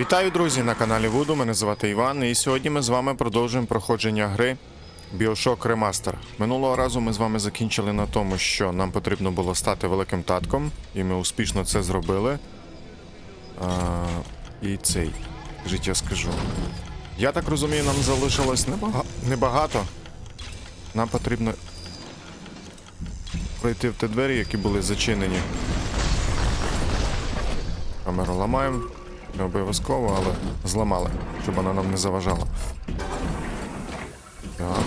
Вітаю, друзі, на каналі Вуду. Мене звати Іван, і сьогодні ми з вами продовжуємо проходження гри Bioshock Remaster. Минулого разу ми з вами закінчили на тому, що нам потрібно було стати великим татком, і ми успішно це зробили. А, і цей. Скажіть, я скажу. Я так розумію, нам залишилось небага... небагато. Нам потрібно пройти в ті двері, які були зачинені. Камеру ламаємо. Не обов'язково, але зламали, щоб вона нам не заважала. Так.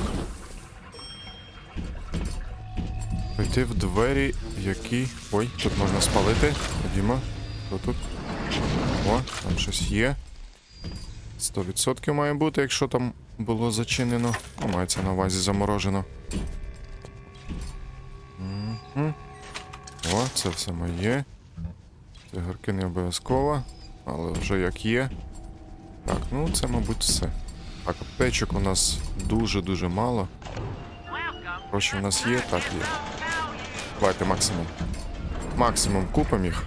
Прийти в двері, які. Ой, тут можна спалити. Ходімо. Хто тут? О, там щось є. 100% має бути, якщо там було зачинено. Ну, мається на увазі заморожено. Мгм. О, це все моє. Цигарки не обов'язково, але вже як є. Так, ну це, мабуть, все. Так, аптечок у нас дуже-дуже мало. Гроші в нас є, так є. Давайте максимум. Максимум купимо їх.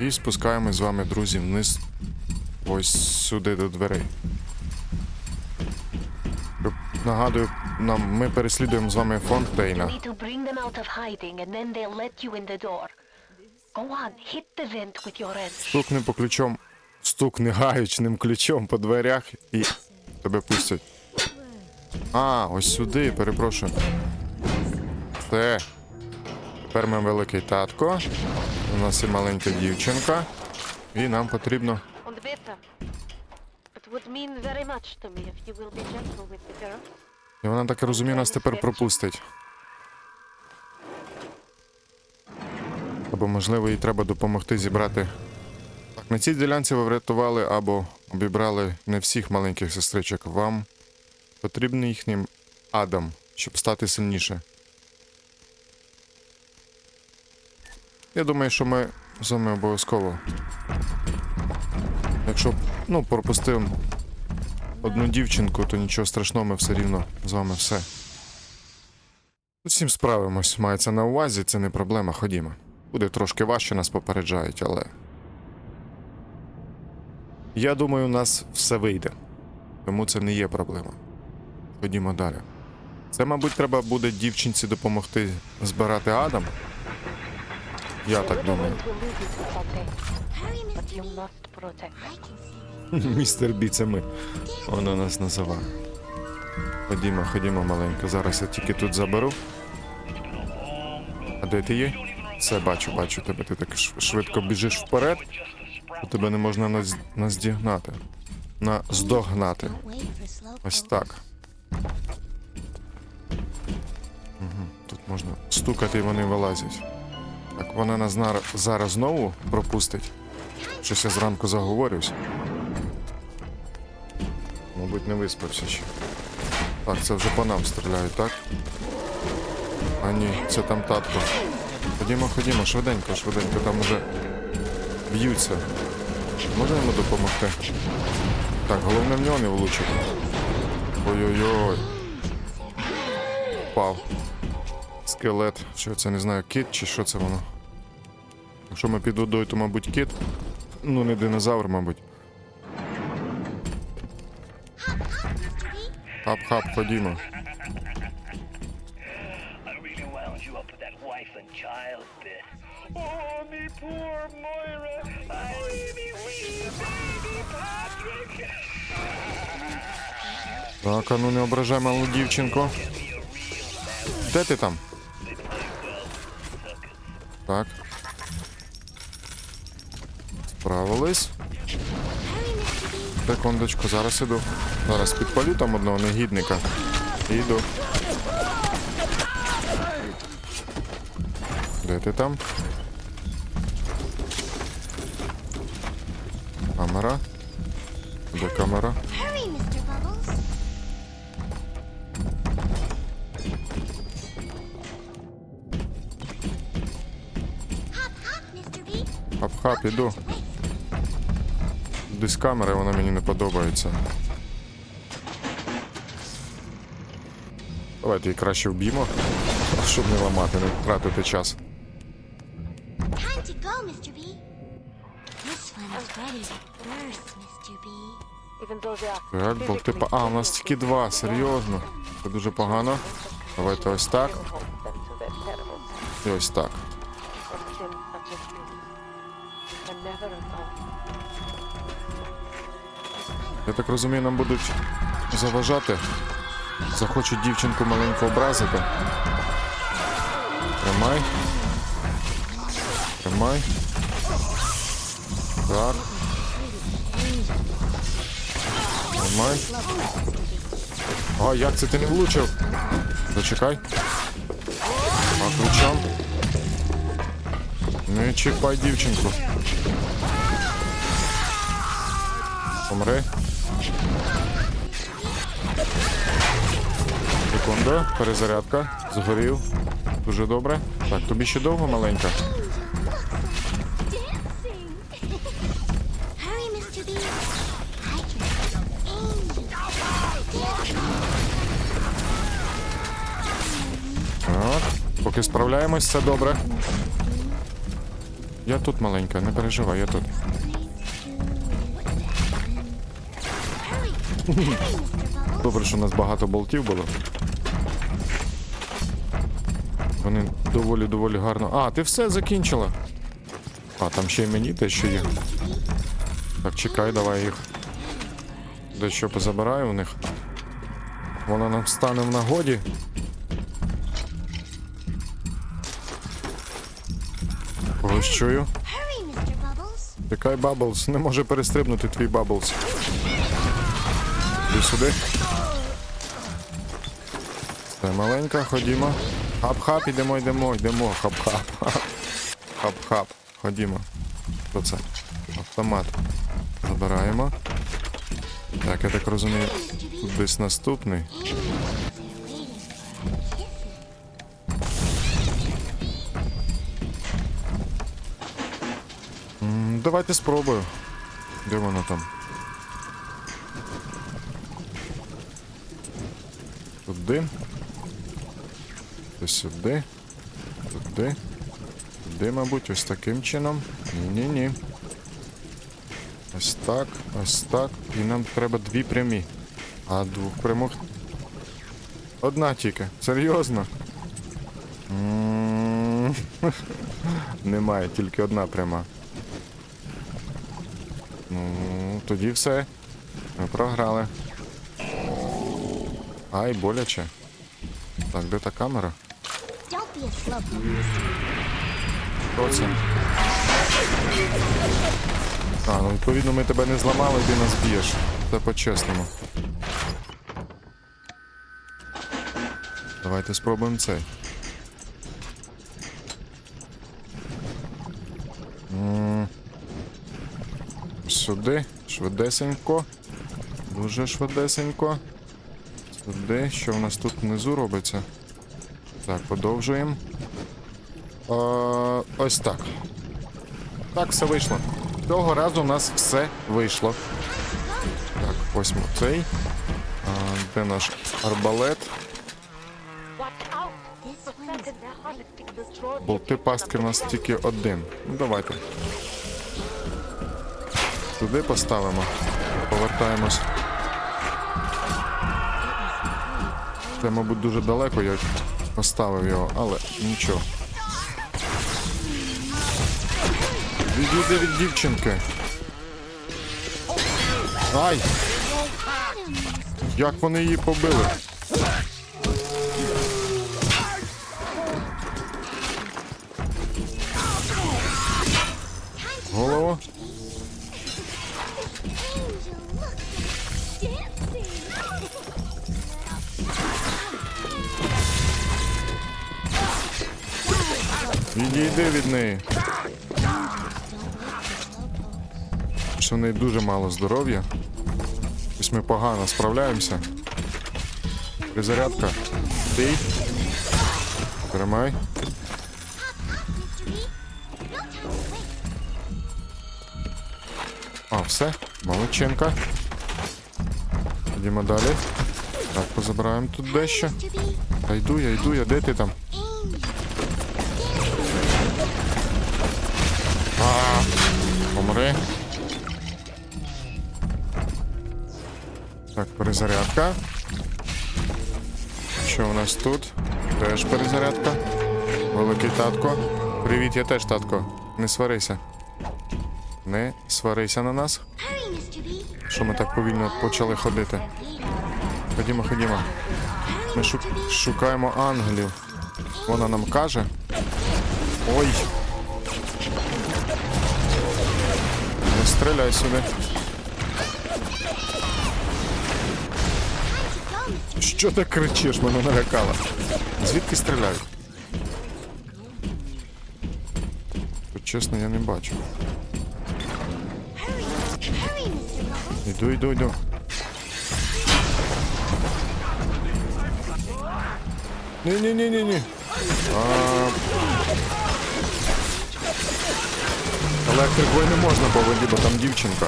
І спускаємось з вами, друзі, вниз. Ось сюди до дверей. Нагадую, нам ми переслідуємо з вами Фонтейна. Стукни по ключом, стукни гаючним ключом по дверях і тебе пустять. А, ось сюди, перепрошую. Все. Тепер ми великий татко. У нас є маленька дівчинка. І нам потрібно. І вона так я розумію, нас тепер пропустить. Або, можливо, їй треба допомогти зібрати. Так, на цій ділянці ви врятували або обібрали не всіх маленьких сестричок. Вам потрібен їхній Адам, щоб стати сильніше. Я думаю, що ми з вами обов'язково. Якщо ну, пропустив одну дівчинку, то нічого страшного, ми все рівно з вами все. Усім справимось, мається на увазі, це не проблема, ходімо. Буде трошки важче, нас попереджають, але. Я думаю, у нас все вийде. Тому це не є проблема. Ходімо далі. Це, мабуть, треба буде дівчинці допомогти збирати Адам. Я так думаю. Містер Бі, це ми. Вона нас називає. Ходімо, ходімо, маленько. Зараз я тільки тут заберу. А де ти є? Все, бачу, бачу тебе. Ти так швидко біжиш вперед, то тебе не можна наз... наздігнати. Наздогнати. Ось так. Угу. Тут можна стукати і вони вилазять. Так, вона нас зараз знову пропустить. Щось я зранку заговорюсь. Мабуть, не виспався ще. Так, це вже по нам стріляють, так? А ні, це там татко. Ходімо, ходімо, швиденько, швиденько, там уже б'ються. Можна йому допомогти? Так, головне в нього не влучити. Ой-ой-ой. Впав. Скелет. Що це не знаю, кіт чи що це воно? Якщо ми під водою, то, мабуть, кіт. Ну, не динозавр, мабуть. Хап-хап, ходімо. Child bit. Oh, me poor Moira. I me wee baby Patrick. Так, а ну не ображай малу дівчинку. Де ти там? Так. Справились. Секундочку, зараз іду. Зараз підпалю там одного негідника. І. Де ти там? Камера. Де камера? Хап-хап, іду. Десь камера, вона мені не подобається. Давайте її краще вб'ємо, щоб не ламати, не втратити час. Так, болти па. А, у нас тільки два, серйозно. Це дуже погано. Давайте ось так. І ось так. Я так розумію, нам будуть заважати. Захочуть дівчинку маленьку образити. Тримай. Тримай. Так. Тримай. А, як це ти не влучив? Зачекай. А ключом. Не чіпай дівчинку. Помри. Секунду, перезарядка. Згорів. Дуже добре. Так, тобі ще довго маленька. Поки справляємось, все добре. Я тут маленька, не переживай, я тут. Добре, що у нас багато болтів було. Вони доволі-доволі гарно. А, ти все закінчила. А, там ще й мені дещо є. Так, чекай, давай їх. Дещо позабираю у них. Воно нам стане в нагоді. Чую. Чекай, Баблс, не може перестрибнути твій Баблс. Іди сюди. Це маленька, ходімо. Хап-хап, йдемо, йдемо, йдемо. Хап-хап. Хап-хап. Ходімо. Що це? Автомат. Забираємо. Так, я так розумію. Тут десь наступний. Давайте спробую. Де воно там? Туди. Ось сюди. Туди. Туди, мабуть, ось таким чином. Ні-ні-ні. Ось так, ось так. І нам треба дві прямі. А двох прямих. Одна тільки. Серйозно? Немає, тільки одна пряма. Ну, тоді все. Ми програли. Ай, боляче. Так, де та камера? Хто це? А, ну відповідно ми тебе не зламали, ти нас б'єш. Це по-чесному. Давайте спробуємо цей. Сюди, швидесенько. Дуже швидесенько. Сюди. Що в нас тут внизу робиться? Так, подовжуємо. Е, ось так. Так, все вийшло. Цього разу у нас все вийшло. Так, ось цей. А, де наш арбалет? Болти пастки у нас тільки один. Ну давайте. Туди поставимо. Повертаємось. Це, мабуть, дуже далеко я поставив його, але нічого. Відійди від дівчинки. Ай! Як вони її побили? Голову. Відійди від неї. Що в неї дуже мало здоров'я. Ось ми погано справляємося. Призарядка. Бій. Тримай. А, все. Молодчинка. Йдемо далі. Так, позабираємо тут дещо. Та йду я, йду я, де ти там? Помри. Так, перезарядка. Що у нас тут? Теж перезарядка. Великий татко. Привіт, я теж татко. Не сварися. Не сварися на нас. Що ми так повільно почали ходити? Ходімо, ходімо. Ми шукаємо ангелів. Вона нам каже. Ой. Стріляй сюди. Що ти кричиш? Мене налякала. Звідки стріляють? Тут, чесно, я не бачу. Hurry, Mr. Bubbles. Іду, Електрикою не можна по воді, бо там дівчинка.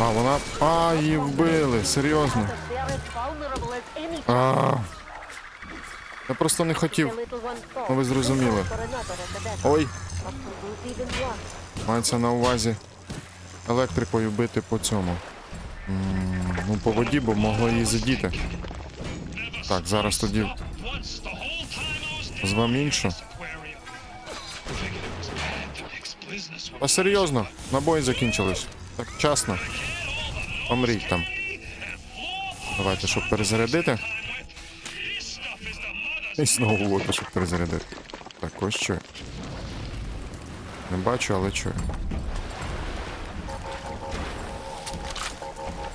А, вона. А, її вбили, серйозно. А. Я просто не хотів. Ну ви зрозуміли. Ой. Мається на увазі електрикою бити по цьому. М, Ну, по воді, бо могло її задіти. Так, зараз тоді was звам іншу. А серйозно, набої закінчились. Так вчасно. Помріть там. Давайте, щоб перезарядити. І знову воду, щоб перезарядити. Так, ось чую. Не бачу, але чую.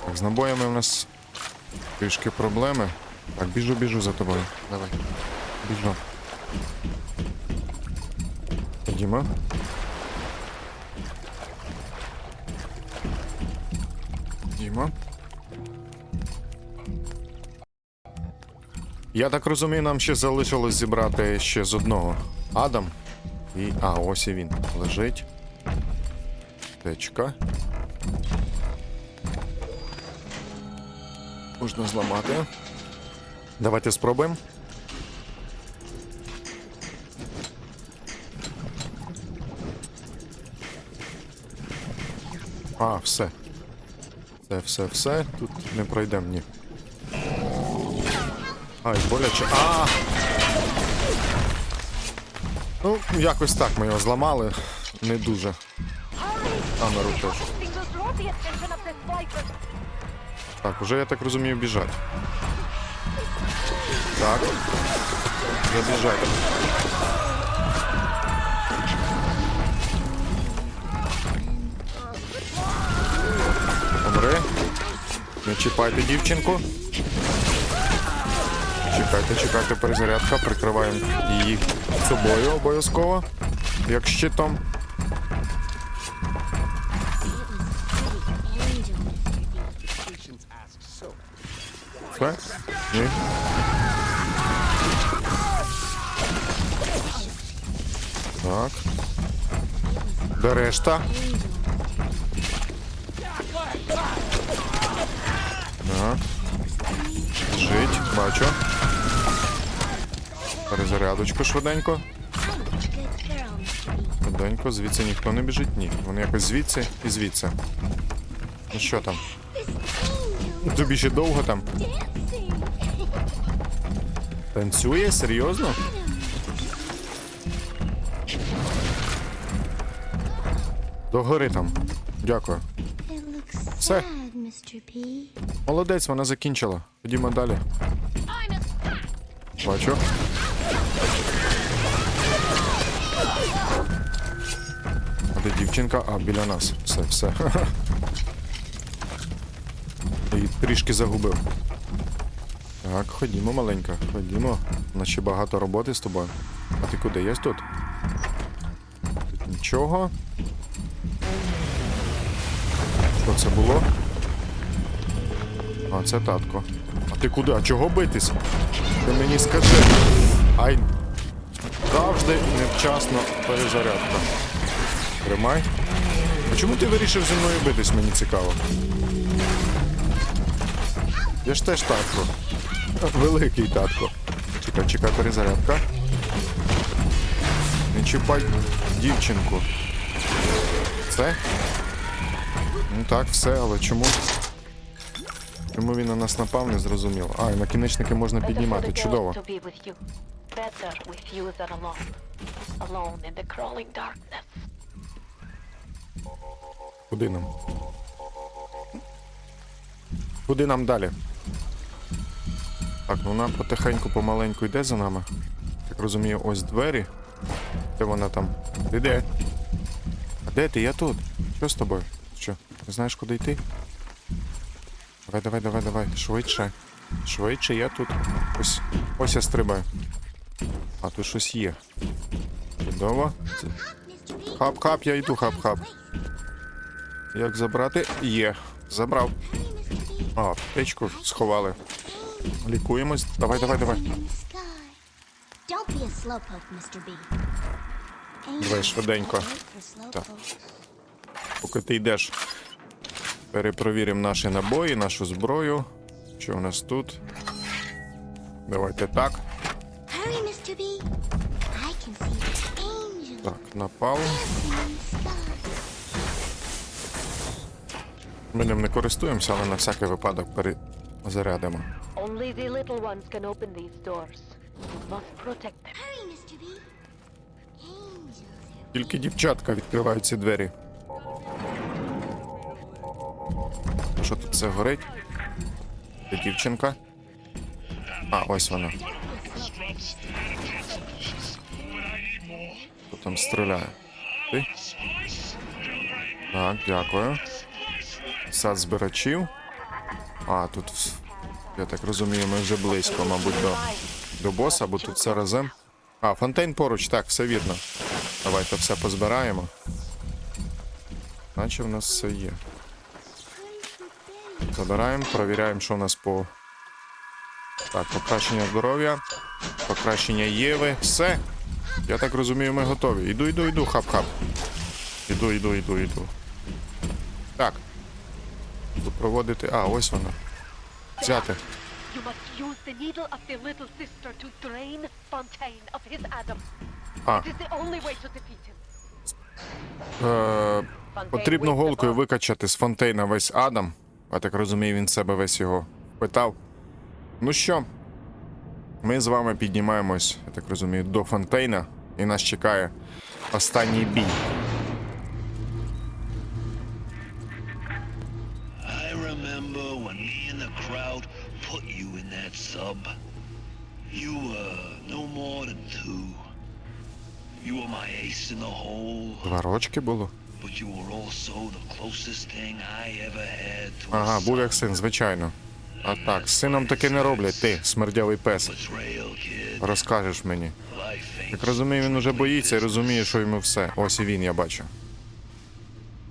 Так, з набоями у нас трішки проблеми. Так, біжу, біжу за тобою. Давай. Біжу. Ходімо. Ходімо. Я так розумію, нам ще залишилось зібрати ще з одного. Адам. І. А, ось і він. Лежить. Течка. Можна зламати. Давайте спробуємо. А, все. Це все, все. Тут не пройдемо, ні. Ай, боляче. А! Ну, якось так ми його зламали. Не дуже. Камеру теж. Так, уже я так розумію, біжать. Так. Біжать. Помри. Не чіпайте дівчинку. Чекайте, чекайте, перезарядка. Прикриваємо її собою обов'язково. Як щитом. Все? Ні. Так. Де решта? Так. Жить, бачу. Перезарядочку швиденько. Швиденько, звідси ніхто не біжить. Ні. Вони якось звідси і звідси. Ну що там? Тобі ще довго там? Танцює? Серйозно? Догори там. Дякую. B. Молодець, вона закінчила. Ходімо далі. Бачу. А де дівчинка? А, біля нас. Все, все. І трішки загубив. Так, ходімо, маленька, ходімо. У нас ще багато роботи з тобою. А ти куди? Є тут? Тут нічого. Що це було? А, це татко. А ти куди? А чого битись? Ти мені скажи. Ай. Завжди невчасно перезарядка. Тримай. А чому ти вирішив зі мною битись, мені цікаво. Я ж теж татко. Великий татко. Чекай, чекай, перезарядка. Не чіпай дівчинку. Це? Ну так, все, але чому? Чому він на нас напав, не зрозуміло. А, і накінечники можна піднімати. Чудово. Куди нам? Куди нам далі? Так, ну вона потихеньку помаленьку йде за нами. Так розумію, ось двері. Де вона там? Ти де? А де ти? Я тут. Що з тобою? Знаєш, куди йти? Давай, давай, давай, давай. Швидше. Швидше, я тут. Ось. Ось я стрибаю. А тут щось є. Чудово. Хап-хап, я йду, хап-хап. Як забрати? Є. Забрав. А, аптечку сховали. Лікуємось. Давай, давай, давай. Давай швиденько. Так. Поки ти йдеш. Перепровіримо наші набої, нашу зброю. Що у нас тут? Давайте так. Так, напал. sky. Ми ним не користуємося, але на всякий випадок перезарядимо. Only the little ones can open these doors. You must protect them. Тільки дівчатка відкривають ці двері. Що тут все горить? Де дівчинка? А, ось вона. Хто там стріляє? Ти? Так, дякую. Сад збирачів. А, тут. Я так розумію, ми вже близько, мабуть, до, до боса, бо тут все разом. А, фонтейн поруч, так, все вірно. Давайте все позбираємо. Наче в нас все є. Забираємо, перевіряємо, що у нас по. Так, покращення здоров'я, покращення Єви. Все. Я так розумію, ми готові. Іду, іду, іду, хап-хап. Іду, іду, іду, іду. Так. Проводити. А, ось вона. Взяти. You must use the needle of the little sister to drain Fontaine of his Adam. А, It is the only way to defeat him. е, потрібно голкою викачати з фонтейна весь Адам. Я так розумію, він себе весь його впитав. Ну що, ми з вами піднімаємось, я так розумію, до фонтейна, і нас чекає останній бій. Два рочки було. But you were also the closest thing I ever had to Ага, був як син, звичайно. А так, з сином таки не роблять, ти, смердявий пес. Розкажеш мені. Як розумію, він уже боїться і розуміє, що йому все. Ось і він, я бачу.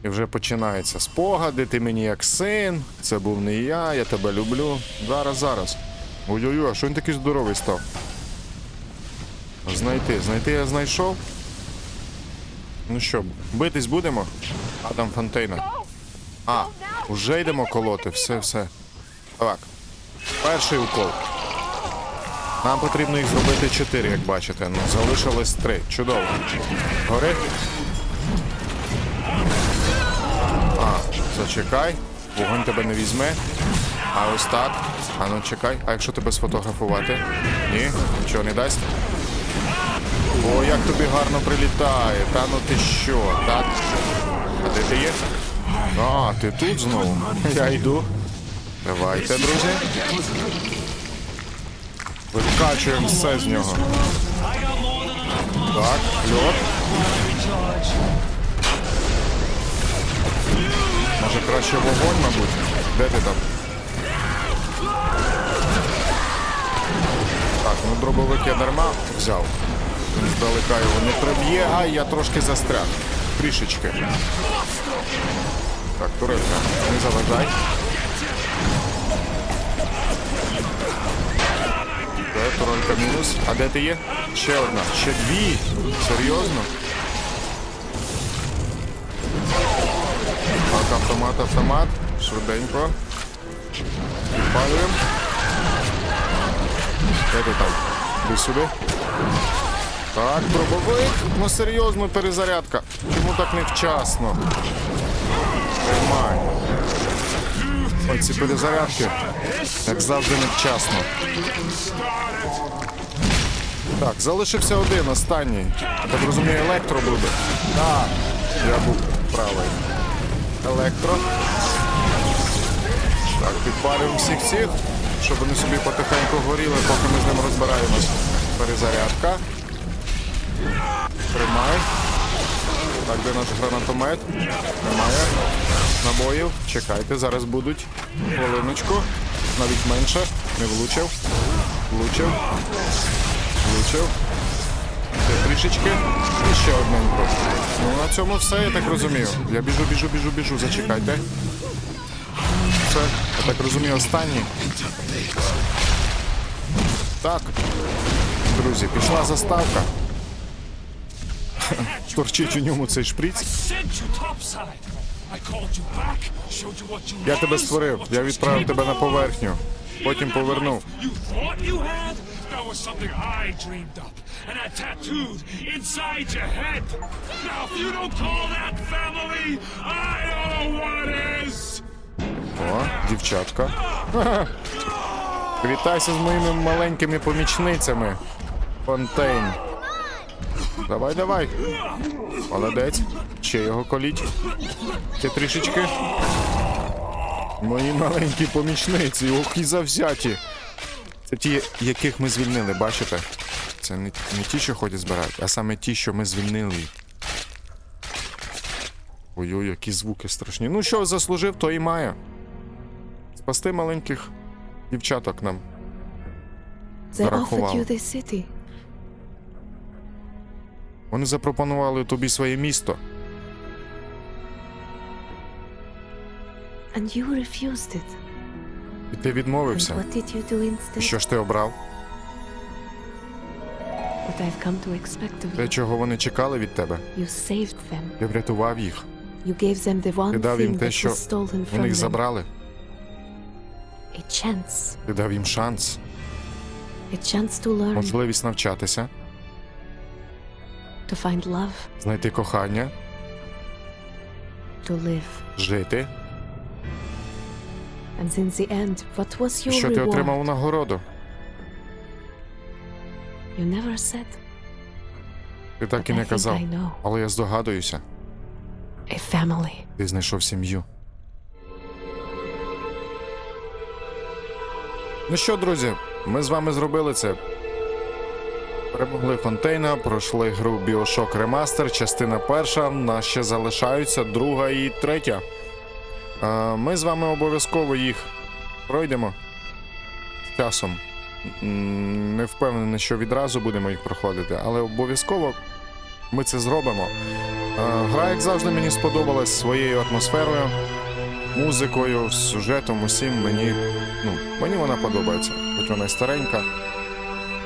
І вже починається спогади, ти мені як син, це був не я, я тебе люблю. Зараз, зараз. Ой-ой-ой, а що він такий здоровий став? Знайти, знайти я знайшов. Ну що, битись будемо? Адам Фонтейна. А, вже йдемо колоти, все, все. Так. Перший укол. Нам потрібно їх зробити 4, як бачите. Ну, залишилось 3. Чудово. Гори. А, зачекай. Вогонь тебе не візьме. А ось так. А ну чекай. А якщо тебе сфотографувати? Ні, нічого не дасть. О, як тобі гарно прилітає. Та ну ти що? Так. А де ти є? А, ти тут знову? Я йду. Давайте, друзі. Викачуємо все з нього. Так, льот. Може краще вогонь, мабуть? Де ти там? Так, ну дробовик я дарма взяв. Здалека його не приб'є, а я трошки застряг. Трішечки. Так, турелька, не заважай. Де турелька мінус. А де ти є? Ще одна. Ще дві. Серйозно? Так, автомат, автомат. Швиденько. Підпалюємо. Де ти там? Іди сюди. Так, пробовик. Ну серйозно, перезарядка. Чому так невчасно? Тримай. Ой, ці перезарядки. Як завжди невчасно. Так, залишився один, останній. Так розумію, електро буде. Так, я був правий. Електро. Так, підпалюємо всіх цих, щоб вони собі потихеньку горіли, поки ми з ним розбираємось. Перезарядка. Тримай. Так, де наш гранатомет? Немає. Набоїв. Чекайте, зараз будуть. Хвилиночку. Навіть менше. Не влучив. Влучив. Влучив. Ще трішечки. І ще одненько. Ну на цьому все, я так розумію. Я біжу, біжу, біжу, біжу. Зачекайте. Це, я так розумію, останній. Так. Друзі, пішла заставка. Торчить у ньому цей шприц. Я тебе створив, я відправив тебе на поверхню. Потім повернув. О, дівчатка. Вітайся з моїми маленькими помічницями. Фонтейн. Давай, давай. Молодець. Ще його коліть. Ще трішечки. Мої маленькі помічниці. Ох, і завзяті. Це ті, яких ми звільнили, бачите? Це не, не ті, що ходять збирати, а саме ті, що ми звільнили. Ой-ой, які звуки страшні. Ну що заслужив, то і має. Спасти маленьких дівчаток нам. They offered you this city, Вони запропонували тобі своє місто. and you refused it. І ти And відмовився. what did you do І instead? що ж ти обрав? What I've come to expect of Те, you. чого вони чекали від тебе. You saved them. Ти врятував їх. You gave them the one Ти дав їм thing те, that що was stolen у from них them. забрали. A chance. Ти дав їм шанс, A chance to learn, можливість навчатися, to find love, знайти кохання, to live. жити. And in the end, what was your що ти reward? отримав у нагороду? You never said. Ти так і But не I think казав. I know. Але я здогадуюся, A family. ти знайшов сім'ю. Ну що, друзі, ми з вами зробили це. Перемогли Фонтейна, пройшли гру Bioshock Remaster, частина перша. Нас ще залишаються друга і третя. Е, Ми з вами обов'язково їх пройдемо з часом. Не впевнений, що відразу будемо їх проходити, але обов'язково ми це зробимо. Е, Гра, як завжди, мені сподобалась своєю атмосферою, музикою, сюжетом, усім мені. Ну, мені вона подобається, хоч вона й старенька.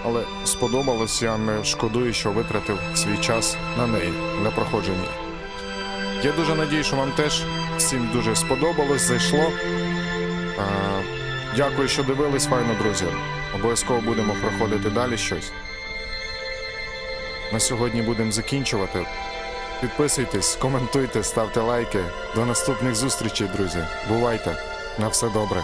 Але сподобалось, я не шкодую, що витратив свій час на неї для проходження. Я дуже надію, що вам теж всім дуже сподобалось, зайшло. Дякую, що дивились, файно, друзі. Обов'язково будемо проходити далі щось. На сьогодні будемо закінчувати. Підписуйтесь, коментуйте, ставте лайки. До наступних зустрічей, друзі. Бувайте! На все добре.